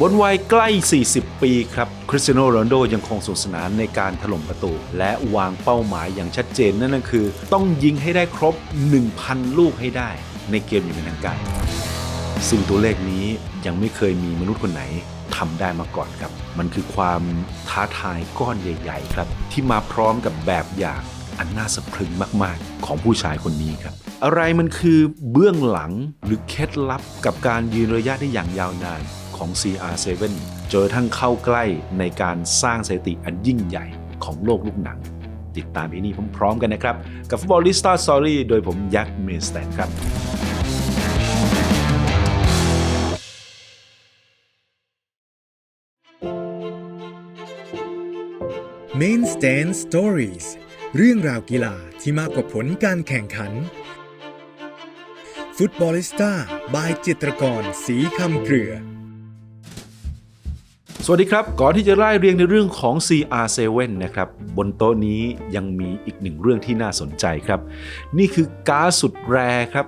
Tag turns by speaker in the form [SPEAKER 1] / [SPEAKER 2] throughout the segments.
[SPEAKER 1] บนวัยใกล้ 40 ปีครับคริสเตียโนโรนัลโดยังคงสนุกสนานในการถล่มประตู และวางเป้าหมายอย่างชัดเจนนั่นก็คือ ต้องยิงให้ได้ครบ 1,000 ลูกให้ได้ในเกมอย่างเป็นทางการซึ่งตัวเลขนี้ยังไม่เคยมีมนุษย์คนไหนทำได้มาก่อนครับ มันคือความท้าทายก้อนใหญ่ ๆ ครับ ที่มาพร้อมกับแบบอย่างอันน่าสะพรึงมาก ๆ ของผู้ชายคนนี้ครับ อะไรมันคือเบื้องหลังหรือเคล็ดลับกับการยืนระยะได้อย่างยาวนาน ของ CR7 จนกระทั่งเข้าใกล้ในการสร้างสถิติอันยิ่งใหญ่ของโลกลูกหนัง ติดตามที่นี่พร้อมๆกันนะครับ กับ Futbolista Story โดยผมยักษ์เมสแตนครับ
[SPEAKER 2] Main Stand Stories เรื่องราวกีฬาที่มากกว่าผลการแข่งขันฟุตบอลิสต้า บายจิตรกร สีคำเกลือ
[SPEAKER 1] สวัสดีครับ ก่อนที่จะไล่เรียงในเรื่องของ CR7 นะครับ บนโต๊ะนี้ยังมีอีกหนึ่งเรื่องที่น่าสนใจครับ นี่คือการ์ดสุดแรครับ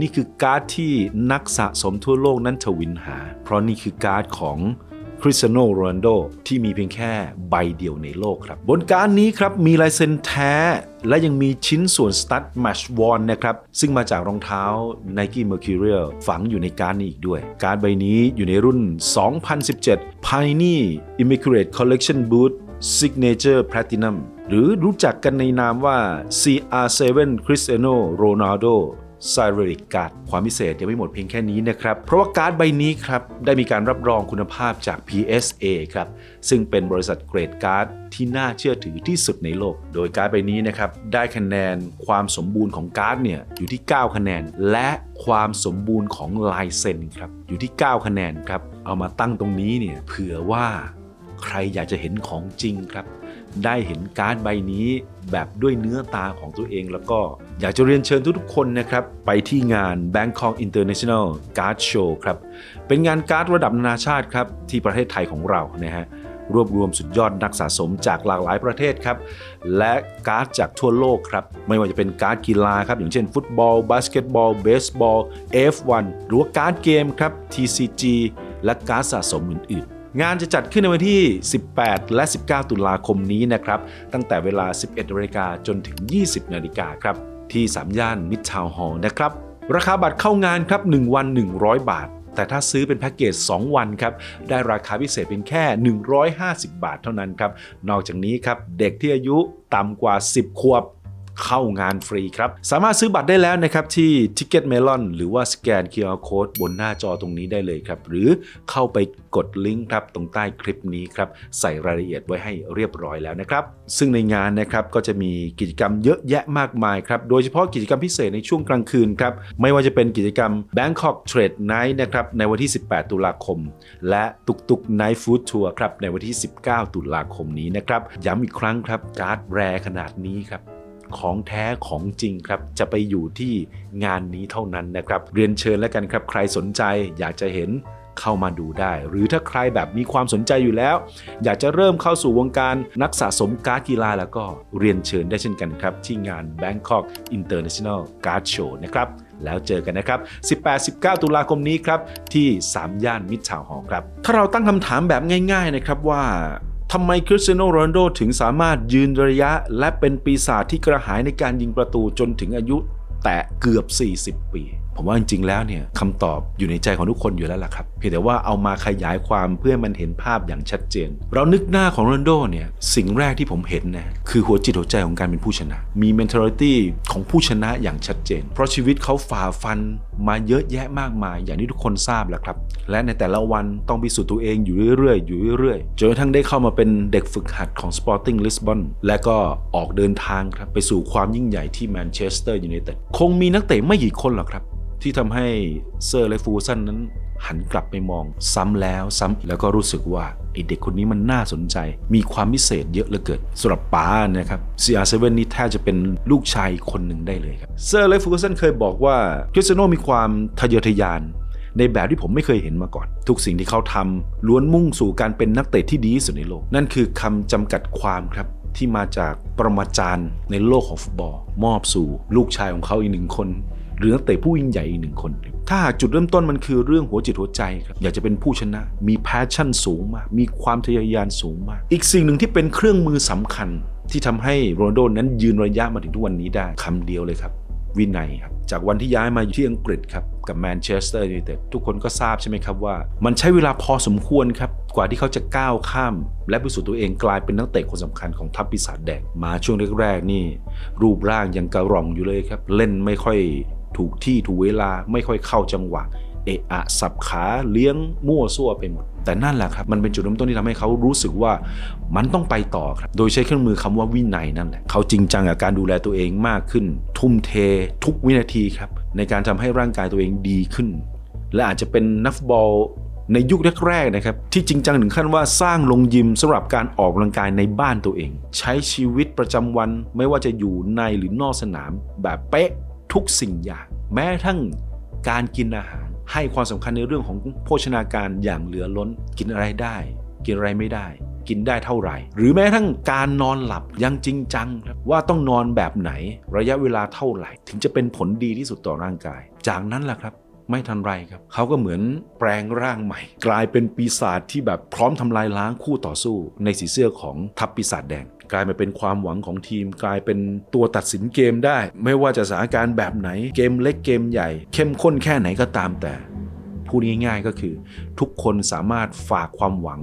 [SPEAKER 1] นี่คือการ์ดที่นักสะสมทั่วโลกนั้นทวินหา เพราะนี่คือการ์ดของ คริสเตียโนโรนัลโดที่มีเพียงแค่ใบเดียวในโลกครับ บนการ์ดนี้ครับ มีลายเซ็นแท้ และยังมีชิ้นส่วนสตั๊ดแมชวอนนะครับ ซึ่งมาจากรองเท้า Nike Mercurial ฝังอยู่ในการ์ดนี้อีกด้วย การ์ดใบนี้อยู่ในรุ่น 2017 Panini Immaculate Collection Boot Signature Platinum หรือรู้จักกันในนามว่า CR7 Cristiano Ronaldo ไซเร i กการ์ดความพิเศษยังไม่หมดเพียงแค่นี้นะครับ เพราะว่าการ์ดใบนี้ครับ ได้มีการรับรองคุณภาพจาก PSA ครับ ซึ่งเป็นบริษัทเกรดการ์ดที่น่าเชื่อถือที่สุดในโลก โดยการ์ดใบนี้นะครับ ได้คะแนนความสมบูรณ์ของการ์ดเนี่ยอยู่ที่ 9 คะแนน และความสมบูรณ์ของลายเซ็นครับอยู่ที่ 9 คะแนนครับเอามาตั้งตรงนี้เนี่ยเผื่อว่าใครอยากจะเห็นของจริงครับ ได้เห็นการ์ดใบนี้แบบด้วยเนื้อตาของตัวเองแล้วก็ อยากจะเรียนเชิญทุกๆคนนะครับ ไปที่งาน Bangkok International Card Show ครับ เป็นงานการ์ดระดับนานาชาติครับ ที่ประเทศไทยของเรานะฮะรวบรวมสุดยอดนักสะสมจากหลากหลายประเทศครับ และการ์ดจากทั่วโลกครับ ไม่ว่าจะเป็นการ์ดกีฬาครับ อย่างเช่นฟุตบอล บาสเกตบอล เบสบอล F1 หรือว่าการ์ดเกมครับ TCG และการ์ดสะสมอื่นๆ งานจะจัดขึ้นในวันที่ 18 และ 19 ตุลาคมนี้นะครับ ตั้งแต่เวลา 11นาฬิกาจนถึง 20นาฬิกาครับ ที่สามย่านมิดทาวน์ฮอลล์นะครับ ราคาบัตรเข้างานครับ 1 วัน 100 บาท แต่ถ้าซื้อเป็นแพ็กเกจ 2 วันครับ ได้ราคาพิเศษเป็นแค่ 150 บาทเท่านั้นครับ นอกจากนี้ครับ เด็กที่อายุต่ำกว่า 10 ขวบ เข้างานฟรีครับ สามารถซื้อบัตรได้แล้วนะครับที่ Ticket Melon หรือว่าสแกน QR Code บนหน้าจอตรงนี้ได้เลยครับ หรือเข้าไปกดลิงก์ครับตรงใต้คลิปนี้ครับ ใส่รายละเอียดไว้ให้เรียบร้อยแล้วนะครับ ซึ่งในงานนะครับก็จะมีกิจกรรมเยอะแยะมากมายครับ โดยเฉพาะกิจกรรมพิเศษในช่วงกลางคืนครับ ไม่ว่าจะเป็นกิจกรรม Bangkok Trade Night นะครับในวันที่ 18 ตุลาคม และตุกตุก Night Food Tour ครับในวันที่ 19 ตุลาคมนี้นะครับ ย้ำอีกครั้งครับการ์ดแรขนาดนี้ครับ ของแท้ของจริงครับ จะไปอยู่ที่งานนี้เท่านั้นนะครับ เรียนเชิญแล้วกันครับ ใครสนใจอยากจะเห็นเข้ามาดูได้ หรือถ้าใครแบบมีความสนใจอยู่แล้ว อยากจะเริ่มเข้าสู่วงการนักสะสมการ์ดกีฬาแล้วก็เรียนเชิญได้เช่นกันครับ ที่งาน Bangkok International Card Show นะครับ แล้วเจอกันนะครับ 18-19 ตุลาคมนี้ครับ ที่ 3 ย่านมิตรทาวน์ฮอครับ ถ้าเราตั้งคำถามแบบง่าย ๆ นะครับว่า ทำไมคริสเตียโนโรนโดถึงสามารถยืนระยะและเป็นปีศาจที่กระหายในการยิงประตูจนถึงอายุแต่เกือบ 40 ปี ผมว่าจริงๆแล้วเนี่ยคำตอบอยู่ในใจของทุกคนอยู่แล้วล่ะครับ เพียงแต่ว่าเอามาขยายความเพื่อมันเห็นภาพอย่างชัดเจน เรานึกหน้าของโรนโดเนี่ยสิ่งแรกที่ผมเห็นนะคือหัวจิตหัวใจของการเป็นผู้ชนะ มี mentality ของผู้ชนะอย่างชัดเจน เพราะชีวิตเขาฝ่าฟันมาเยอะแยะมากมาย อย่างที่ทุกคนทราบแหละครับ และในแต่ละวันต้องพิสูจน์ตัวเองอยู่เรื่อยๆอยู่เรื่อยๆจนกระทั่งได้เข้ามาเป็นเด็กฝึกหัดของ Sporting Lisbon และก็ออกเดินทางครับไปสู่ความยิ่งใหญ่ที่แมนเชสเตอร์ยูไนเต็ดคงมีนักเตะไม่กี่คนหรอกครับ ที่ทำให้เซอร์และฟูซันนั้นหันกลับไปมองซ้ำแล้วซ้ำอีกแล้วก็รู้สึกว่าไอเด็กคนนี้มันน่าสนใจ มีความพิเศษเยอะเหลือเกินสำหรับป้านะครับ CR7 นี่แทบจะเป็นลูกชายคนหนึ่งได้เลยครับเซอร์และฟูซันเคยบอกว่าคริสเตโนมีความทะเยอทะยานในแบบที่ผมไม่เคยเห็นมาก่อน ทุกสิ่งที่เขาทำล้วนมุ่งสู่การเป็นนักเตะที่ดีที่สุดในโลก นั่นคือคำจำกัดความครับ ที่มาจากปรมาจารย์ในโลกของฟุตบอล มอบสู่ลูกชายของเขาอีกหนึ่งคน หรือนักเตะผู้ยิ่งใหญ่อีกหนึ่งคน ถ้าหากจุดเริ่มต้นมันคือเรื่องหัวจิตหัวใจครับอยากจะเป็นผู้ชนะ มีแพชชั่นสูงมาก มีความทะเยอทะยานสูงมาก อีกสิ่งหนึ่งที่เป็นเครื่องมือสำคัญ ที่ทำให้โรนัลโดนั้นยืนระยะมาถึงทุกวันนี้ได้คำเดียวเลยครับ วินัยครับจากวันที่ย้ายมาอยู่ที่อังกฤษครับกับแมนเชสเตอร์ยูไนเต็ดทุกคนก็ทราบใช่ไหมครับว่า มันใช้เวลาพอสมควรครับกว่าที่เขาจะก้าวข้าม และพิสูจน์ตัวเองกลายเป็นนักเตะคนสำคัญของทัพปีศาจแดงมาช่วงแรกๆนี่ รูปร่างยังกระรองอยู่เลยครับ เล่นไม่ค่อย ถูกที่ถูกเวลาไม่ค่อยเข้าจังหวะ เอะอะสับขาเลี้ยงมั่วซั่วไปหมด แต่นั่นแหละครับ มันเป็นจุดเริ่มต้นที่ทำให้เขารู้สึกว่ามันต้องไปต่อครับ โดยใช้เครื่องมือคำว่าวินัยนั่นแหละเขาจริงจังกับการดูแลตัวเองมากขึ้น ทุ่มเททุกวินาทีครับ ในการทำให้ร่างกายตัวเองดีขึ้น และอาจจะเป็นนักบอลในยุคแรกๆนะครับที่จริงจังถึงขั้นว่าสร้างลงยิมสำหรับการออกกำลังกายในบ้านตัวเอง ใช้ชีวิตประจำวันไม่ว่าจะอยู่ในหรือนอกสนามแบบเป๊ะ ทุกสิ่งอย่าง แม้ทั่งการกินอาหาร ให้ความสำคัญในเรื่องของโภชนาการอย่างเหลือล้น กินอะไรได้ กินอะไรไม่ได้ กินได้เท่าไหร่ หรือแม้ทั่งการนอนหลับยังจริงจังครับว่าต้องนอนแบบไหนระยะเวลาเท่าไหร่ ถึงจะเป็นผลดีที่สุดต่อร่างกาย จากนั้นแหละครับไม่ทันไรครับ เขาก็เหมือนแปลงร่างใหม่ กลายเป็นปีศาจที่แบบพร้อมทำลายล้างคู่ต่อสู้ในสีเสื้อของทัพปีศาจแดง กลายมาเป็นความหวังของทีม กลายเป็นตัวตัดสินเกมได้ ไม่ว่าจะสถานการณ์แบบไหนเกมเล็กเกมใหญ่ เข้มข้นแค่ไหนก็ตามแต่พูดง่ายๆก็คือ ทุกคนสามารถฝากความหวัง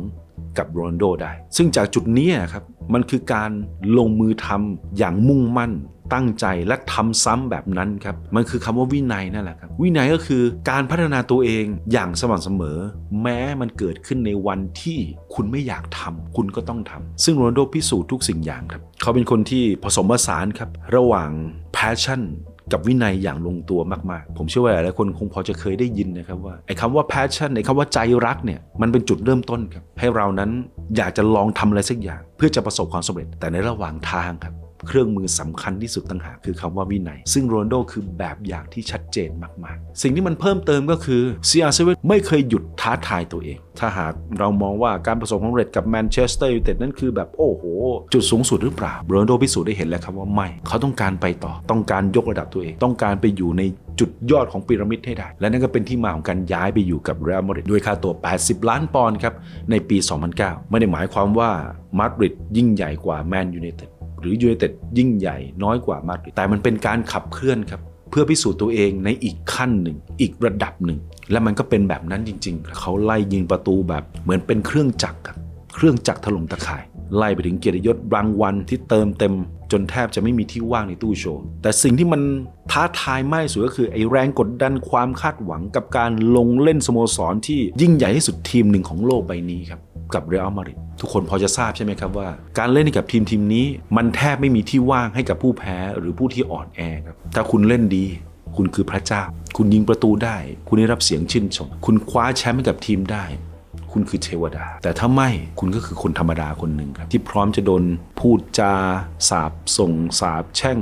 [SPEAKER 1] กับโรนโดได้ ซึ่งจากจุดนี้ครับมันคือการลงมือทำอย่างมุ่งมั่นตั้งใจและทำซ้ำแบบนั้นครับ มันคือคำว่าวินัยนั่นแหละครับ วินัยก็คือการพัฒนาตัวเองอย่างสม่ำเสมอ แม้มันเกิดขึ้นในวันที่คุณไม่อยากทำคุณก็ต้องทำซึ่งโรนโดพิสูจน์ทุกสิ่งอย่างครับ เขาเป็นคนที่ผสมผสานครับ ระหว่าง passion กับวินัยอย่างลงตัวมากๆ ผมเชื่อว่าหลายคนคงพอจะเคยได้ยินนะครับว่าไอ้คำว่า passion ไอ้คำว่าใจรักเนี่ยมันเป็นจุดเริ่มต้นครับให้เรานั้นอยากจะลองทำอะไรสักอย่าง เพื่อจะประสบความสำเร็จแต่ในระหว่างทางครับ เครื่องมือสำคัญที่สุดต่างหากคือคำว่าวินัย ซึ่งโรนโดคือแบบอย่างที่ชัดเจนมากๆ สิ่งที่มันเพิ่มเติมก็คือ CR7 ไม่เคยหยุดท้าทายตัวเอง ถ้าหากเรามองว่าการประสบความสำเร็จกับแมนเชสเตอร์ยูไนเต็ดนั่นคือแบบโอ้โห จุดสูงสุดหรือเปล่าโรนโดพิสูจน์ได้เห็นแล้วครับว่าไม่ เขาต้องการไปต่อต้องการยกระดับตัวเอง ต้องการไปอยู่ในจุดยอดของพีระมิดให้ได้ และนั่นก็เป็นที่มาของการย้ายไปอยู่กับเรอัลมาดริดด้วยค่าตัว 80 ล้านปอนด์ครับในปี 2009 ไม่ได้หมายความว่ามาดริดยิ่งใหญ่กว่าแมนยูไนเต็ด รือยูไนเต็ดยิ่งใหญ่น้อยกว่ามาดริดแต่มันเป็นการขับเคลื่อนครับเพื่อพิสูจน์ตัวเองในอีกขั้นหนึ่ง อีกระดับหนึ่ง และมันก็เป็นแบบนั้นจริงๆ เขาไล่ยิงประตูแบบเหมือนเป็นเครื่องจักรครับเครื่องจักรถล่มตะข่าย ไล่ไปถึงเกียรติยศรางวัลที่เติมเต็ม จนแทบจะไม่มีที่ว่างในตู้โชว์ แต่สิ่งที่มันท้าทายมากที่สุดก็คือไอ้แรงกดดันความคาดหวังกับการลงเล่นสโมสรที่ยิ่งใหญ่ที่สุดทีมหนึ่งของโลกใบนี้ครับ กับเรอัลมาดริดทุกคนพอจะทราบใช่ไหมครับว่า การเล่นกับทีมทีมนี้ มันแทบไม่มีที่ว่างให้กับผู้แพ้หรือผู้ที่อ่อนแอครับถ้าคุณเล่นดี คุณคือพระเจ้า คุณยิงประตูได้ คุณได้รับเสียงชื่นชม คุณคว้าแชมป์ให้กับทีมได้ คุณคือเทวดา แต่ถ้าไม่คุณก็คือคนธรรมดาคนหนึ่งครับที่พร้อมจะโดนพูดจาสาบส่งสาบแช่ง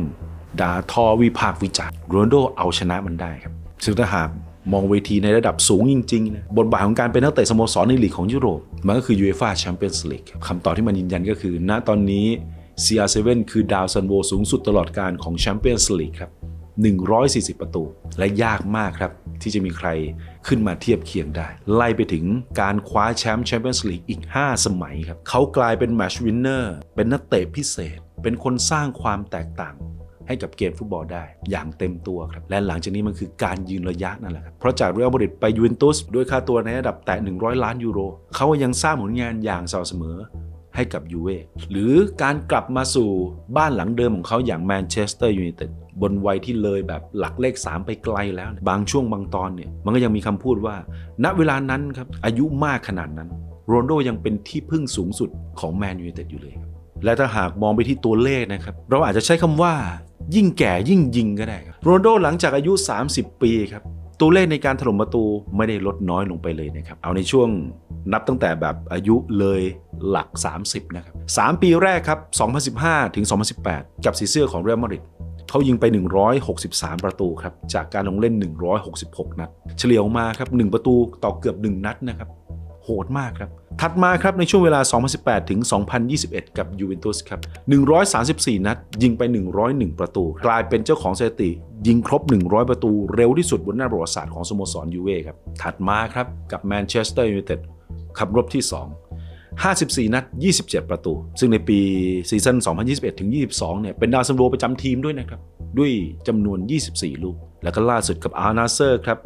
[SPEAKER 1] ด่าทอวิพากษ์วิจารณ์โรนโดเอาชนะมันได้ครับซึ่งถ้าหาก มองเวทีในระดับสูงจริงๆนะบทบาทของการเป็นนักเตะสโมสรในลีกของยุโรป มันก็คือ UEFA Champions League คำตอบที่มันยืนยันก็คือ ณตอนนี้ CR7 คือดาวซันโวสูงสุดตลอดการของ Champions League ครับ140 ประตู และยากมากครับ ที่จะมีใครขึ้นมาเทียบเคียงได้ ไล่ไปถึงการคว้าแชมป์แชมเปี้ยนส์ลีกอีก 5 สมัยครับ เขากลายเป็นแมชวินเนอร์เป็นนักเตะพิเศษ เป็นคนสร้างความแตกต่าง ให้กับเกมฟุตบอลได้อย่างเต็มตัวครับและหลังจากนี้มันคือการยืนระยะนั่นแหละครับเพราะจากเรอัลมาดริดไปยูเวนตุสด้วยค่าตัวในระดับแตะ100 ล้านยูโรเขายังสร้างผลงานอย่างสม่ำเสมอให้กับยูเว่หรือการกลับมาสู่บ้านหลังเดิมของเขาอย่างแมนเชสเตอร์ยูไนเต็ดบนวัยที่เลยแบบหลักเลข 3 ไปไกลแล้ว บางช่วงบางตอนเนี่ย มันก็ยังมีคำพูดว่า ณเวลานั้นครับ อายุมากขนาดนั้น โรนโดยังเป็นที่พึ่งสูงสุดของแมนยูไนเต็ดอยู่เลย และถ้าหากมองไปที่ตัวเลขนะครับ เราอาจจะใช้คำว่า ยิ่งแก่ยิ่งยิงก็ได้ครับโรนโดหลังจากอายุ 30 ปีครับตัวเลขในการถล่มประตูไม่ได้ลดน้อยลงไปเลยนะครับ เอาในช่วงนับตั้งแต่แบบอายุเลยหลัก 30 นะครับ 3 ปีแรกครับ 2015 ถึง 2018 กับสีเสื้อของเรอัลมาดริดเขายิงไป 163 ประตูครับ จากการลงเล่น 166 นัด เฉลี่ยออกมาครับ 1 ประตูต่อเกือบ 1 นัดนะครับ โหดมากครับ ถัดมาครับในช่วงเวลา 2018 ถึง 2021 กับยูเวนตุสครับ 134 นัด ยิงไป 101 ประตู กลายเป็นเจ้าของสถิติ ยิงครบ 100 ประตูเร็วที่สุดบนหน้าประวัติศาสตร์ของสโมสรยูเว่ครับ ถัดมาครับกับแมนเชสเตอร์ยูไนเต็ดขับรบที่ 2 54 นัด 27 ประตู ซึ่งในปีซีซั่น 2021 ถึง 22 เนี่ย เป็นดาวซันโวประจำทีมด้วยนะครับ ด้วยจำนวน 24 ลูก แล้วก็ล่าสุดกับอาร์นาเซอร์ครับ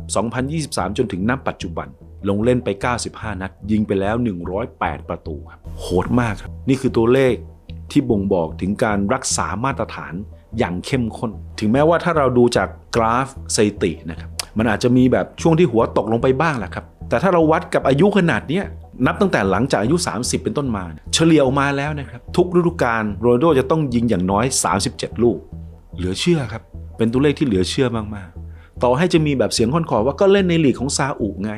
[SPEAKER 1] 2023 จนถึงนับปัจจุบัน ลงเล่นไป 95 นัด ยิงไปแล้ว 108 ประตูครับโหดมากครับ นี่คือตัวเลขที่บ่งบอกถึงการรักษามาตรฐานอย่างเข้มข้น ถึงแม้ว่าถ้าเราดูจากกราฟสถิตินะครับ มันอาจจะมีแบบช่วงที่หัวตกลงไปบ้างแหละครับ แต่ถ้าเราวัดกับอายุขนาดนี้นับตั้งแต่หลังจากอายุ 30 เป็นต้นมา เฉลี่ยออกมาแล้วนะครับ ทุกฤดูกาลโรนัลโดจะต้องยิงอย่างน้อย 37 ลูก เหลือเชื่อครับ เป็นตัวเลขที่เหลือเชื่อมากๆ ต่อให้จะมีแบบเสียงค่อนขอว่าก็เล่นในลีกของซาอุไง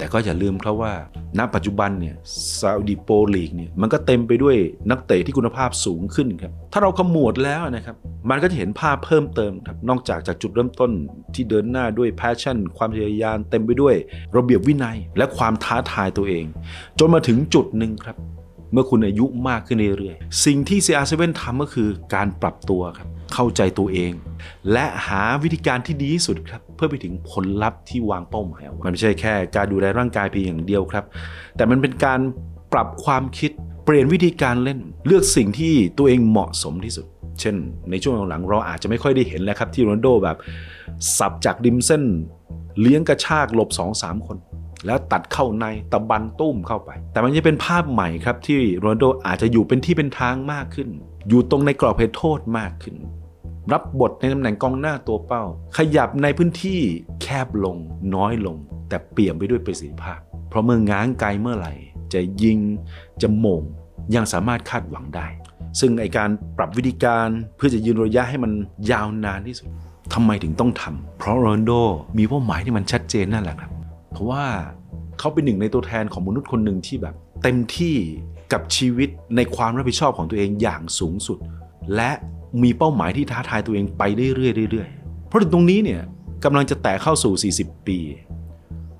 [SPEAKER 1] แต่ก็อย่าลืมครับว่า ณ ปัจจุบันเนี่ยซาอุดิโปรลีกเนี่ยมันก็เต็มไปด้วยนักเตะที่คุณภาพสูงขึ้นครับ ถ้าเราขมวดแล้วนะครับ มันก็จะเห็นภาพเพิ่มเติมครับ นอกจากจากจุดเริ่มต้นที่เดินหน้าด้วยแพชชั่น ความพยายามเต็มไปด้วย ระเบียบวินัยและความท้าทายตัวเอง จนมาถึงจุดหนึ่งครับ เมื่อคุณอายุมากขึ้นเรื่อยๆ สิ่งที่ CR7 ทำก็คือการปรับตัวครับ เข้าใจตัวเอง และหาวิธีการที่ดีที่สุดครับ เพื่อไปถึงผลลัพธ์ที่วางเป้าหมายเอาไว้มันไม่ใช่แค่การดูแลร่างกายเพียงอย่างเดียวครับ แต่มันเป็นการปรับความคิด เปลี่ยนวิธีการเล่น เลือกสิ่งที่ตัวเองเหมาะสมที่สุด เช่น ในช่วงหลังๆเราอาจจะไม่ค่อยได้เห็นแล้วครับที่โรนลโดแบบสับจากริมเส้น เลี้ยงกระชากหลบ 2-3 คน แล้วตัดเข้าในตะบันตุ้มเข้าไป แต่มันจะเป็นภาพใหม่ครับที่โรนัลโดอาจจะอยู่เป็นที่เป็นทางมากขึ้น อยู่ตรงในกรอบเขตโทษมากขึ้น รับบทในตำแหน่งกองหน้าตัวเป้า ขยับในพื้นที่แคบลงน้อยลง แต่เปี่ยมไปด้วยประสิทธิภาพ เพราะเมื่อง้างไกลเมื่อไหร่ จะยิงจะโมงยังสามารถคาดหวังได้ ซึ่งไอการปรับวิธีการเพื่อจะยืนระยะให้มันยาวนานที่สุดทำไมถึงต้องทำเพราะโรนลโดมีเป้าหมายที่มันชัดเจนนั่นแหละครับ เพราะว่าเขาเป็นหนึ่งในตัวแทนของมนุษย์คนหนึ่งที่แบบเต็มที่กับชีวิตในความรับผิดชอบของตัวเองอย่างสูงสุด และมีเป้าหมายที่ท้าทายตัวเองไปเรื่อยๆเรื่อยๆเพราะถึงตรงนี้เนี่ยกำลังจะแตะเข้าสู่ 40 ปี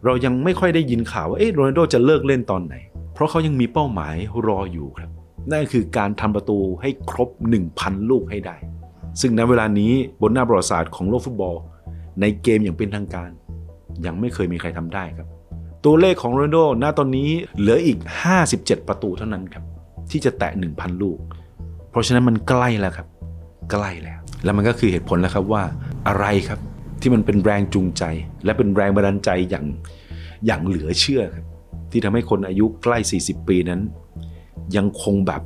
[SPEAKER 1] เรายังไม่ค่อยได้ยินข่าวว่าเอ๊ะโรนัลโดจะเลิกเล่นตอนไหน เพราะเขายังมีเป้าหมายรออยู่ครับ นั่นคือการทำประตูให้ครบ 1,000 ลูกให้ได้ ซึ่งณเวลานี้บนหน้าประวัติศาสตร์ของโลกฟุตบอล ในเกมอย่างเป็นทางการ ยังไม่เคยมีใครทำได้ครับ ตัวเลขของโรนโดณตอนนี้เหลืออีก 57 ประตูเท่านั้นครับ ที่จะแตะ 1,000 ลูก เพราะฉะนั้นมันใกล้แล้วครับ ใกล้แล้ว แล้วมันก็คือเหตุผลแล้วครับว่าอะไรครับที่มันเป็นแรงจูงใจ และเป็นแรงบันดาลใจอย่างอย่างเหลือเชื่อครับ ที่ทำให้คนอายุใกล้ 40 ปีนั้น ยังคงแบบ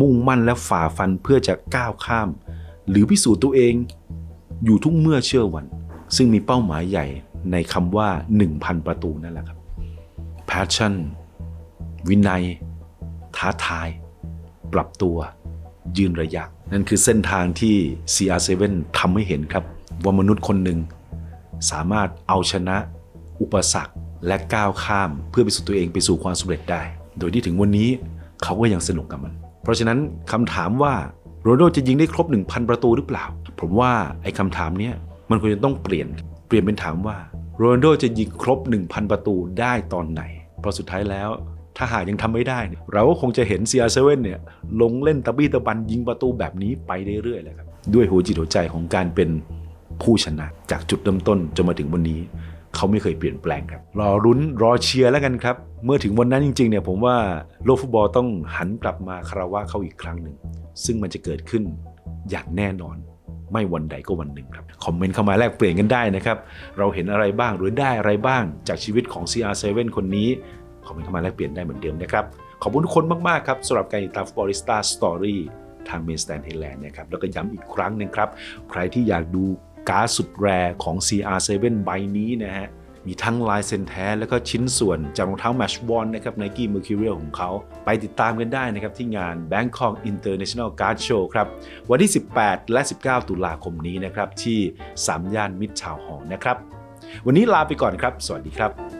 [SPEAKER 1] มุ่งมั่นและฝ่าฟันเพื่อจะก้าวข้าม หรือพิสูจน์ตัวเอง อยู่ทุกเมื่อเชื่อวัน ซึ่งมีเป้าหมายใหญ่ ในคำว่า 1,000 ประตูนั่นแหละครับ passion วินัย ท้าทาย ปรับตัวยืนระยะ นั่นคือเส้นทางที่ CR7 ทำให้เห็นครับ ว่ามนุษย์คนหนึ่ง สามารถเอาชนะ อุปสรรคและก้าวข้ามเพื่อไปสู่ตัวเองไปสู่ความสำเร็จได้ โดยที่ถึงวันนี้เขาก็ยังสนุกกับมัน เพราะฉะนั้นคำถามว่าโรนัลโดจะยิงได้ครบ 1,000 ประตูหรือเปล่า ผมว่าไอ้คำถามนี้มันควรจะต้องเปลี่ยน เปลี่ยนเป็นถามว่า โรนัลโดจะยิงครบ 1,000 ประตูได้ตอนไหน เพราะสุดท้ายแล้วถ้าหากยังทำไม่ได้เนี่ยเราก็คงจะเห็น CR7 เนี่ยลงเล่นตะบี้ตะบันยิงประตูแบบนี้ไปเรื่อยๆเลยครับด้วยหัวจิตหัวใจของการเป็นผู้ชนะ จากจุดเริ่มต้นจนมาถึงวันนี้ เขาไม่เคยเปลี่ยนแปลงครับ รอรุ้นรอเชียร์แล้วกันครับ เมื่อถึงวันนั้นจริงๆเนี่ยผมว่าโลกฟุตบอลต้องหันกลับมาคารวะเขาอีกครั้งหนึ่งซึ่งมันจะเกิดขึ้นอย่างแน่นอน ไม่วันใดก็วันหนึ่งครับคอมเมนต์เข้ามาแลกเปลี่ยนกันได้นะครับ เราเห็นอะไรบ้างหรือได้อะไรบ้างจากชีวิตของ CR7 คนนี้คอมเมนต์เข้ามาแลกเปลี่ยนได้เหมือนเดิมนะครับ ขอบคุณทุกคนมาก ๆ ครับสำหรับการติดตาม f o r e s t a Story ทางเมนสแตนเทลแลนด์นะครับ แล้วก็ย้ำอีกครั้งหนึ่งครับ ใครที่อยากดูการ์ดสุดแรร์ของ CR7 ใบนี้นะฮะ มีทั้งลายเซ็นแท้ และก็ชิ้นส่วนจากรองเท้า Match One นะครับ Nike Mercurial ของเขา ไปติดตามกันได้นะครับ ที่งาน Bangkok International Card Show ครับ วันที่ 18 และ 19 ตุลาคมนี้นะครับ ที่สามย่านมิตรชาวหอนะครับ วันนี้ลาไปก่อนครับ สวัสดีครับ